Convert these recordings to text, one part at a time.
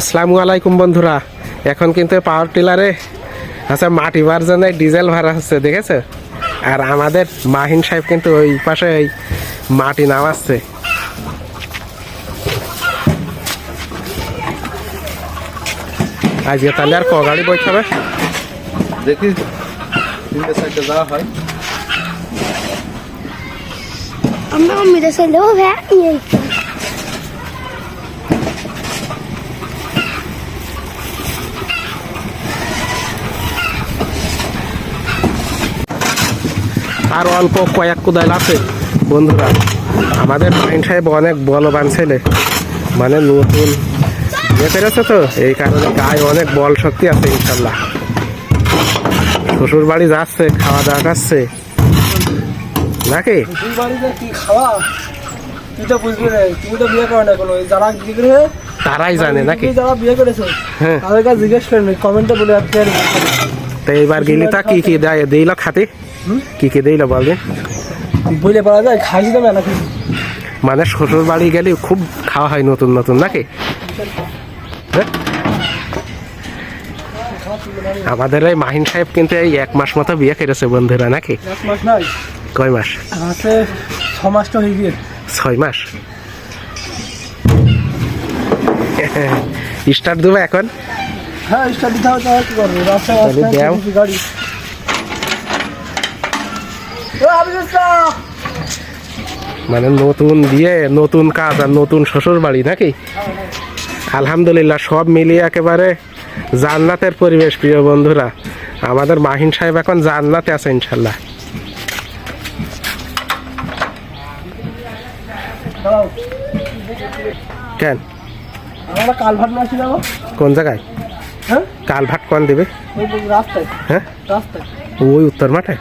আসসালামু আলাইকুম বন্ধুরা। এখন কিন্তু পাওয়ার টিলারে আচ্ছা মাটি ভার্জনে ডিজেল ভাড়া হচ্ছে দেখেছ? আর আমাদের মাহিন সাহেব কিন্তু ওই পাশে ওই মাটি নামাচ্ছে। আজকে তাহলে আর ক গাড়ি বইতে হবে? দেখি তিনটে সাইডে যাওয়া হয়। আমরা মেরে চলেও ভ্যা ইয়ে। আর অল্প কয়েক কোদাল আছে। বন্ধুরা আমাদের মাইন সাহেব অনেক বলবান ছেলে। মানে নতুন। বিয়ে করেছে তো? এই কারণে গায়ে অনেক বল শক্তি আছে ইনশাল্লাহ। শ্বশুর বাড়ি যাচ্ছে খাওয়া দাওয়া খাচ্ছে নাকি? তারাই জানে নাকি? যারা বিয়ে করেছে হ্যাঁ। তাদের কাছে জিজ্ঞেস করেন কমেন্টে বলে তো এইবার গেলি তা কি কি দেয়? দিল খাতে কি কি বলবে বলে পারা যায় খাইছি তো মেলা মানে শ্বশুর বাড়ি গেলে খুব খাওয়া হয় নতুন নতুন নাকি? আমাদের এই মাহিন সাহেব কিন্তু এই এক মাস মতো বিয়ে করেছে বন্ধুরা নাকি? এক মাস নাই। কয় মাস? আছে ছ মাস তো হয়ে গিয়ে ছয় মাস। স্টার্ট দেবো এখন? হ্যাঁ স্টার দিতে হবে তাহলে কি করবে? রাস্তায় গাড়ি! মানে নতুন বিয়ে নতুন কাজ আর নতুন শ্বশুর বাড়ি নাকি? আলহামদুলিল্লাহ সব মিলিয়ে একেবারে জান্নাতের পরিবেশ প্রিয় বন্ধুরা। আমাদের মাহিন সাহেব এখন জান্নাতে আছে ইনশাল্লাহ কেন? কোন জায়গায়? হ্যাঁ? কালভাট কোন দেবে? হ্যাঁ? ওই উত্তর মাঠে?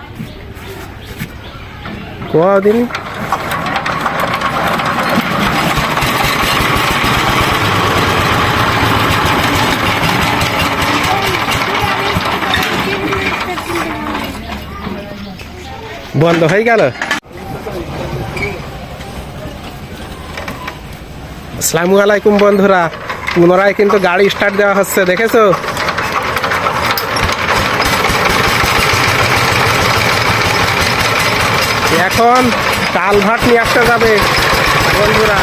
কদিন বন্ধ হয়ে গেল। আসসালামু আলাইকুম বন্ধুরা। পুনরায় কিন্তু গাড়ি স্টার্ট দেওয়া হচ্ছে দেখেছ? এখন কালভাট নিয়ে আসতে যাবে বন্ধুরা।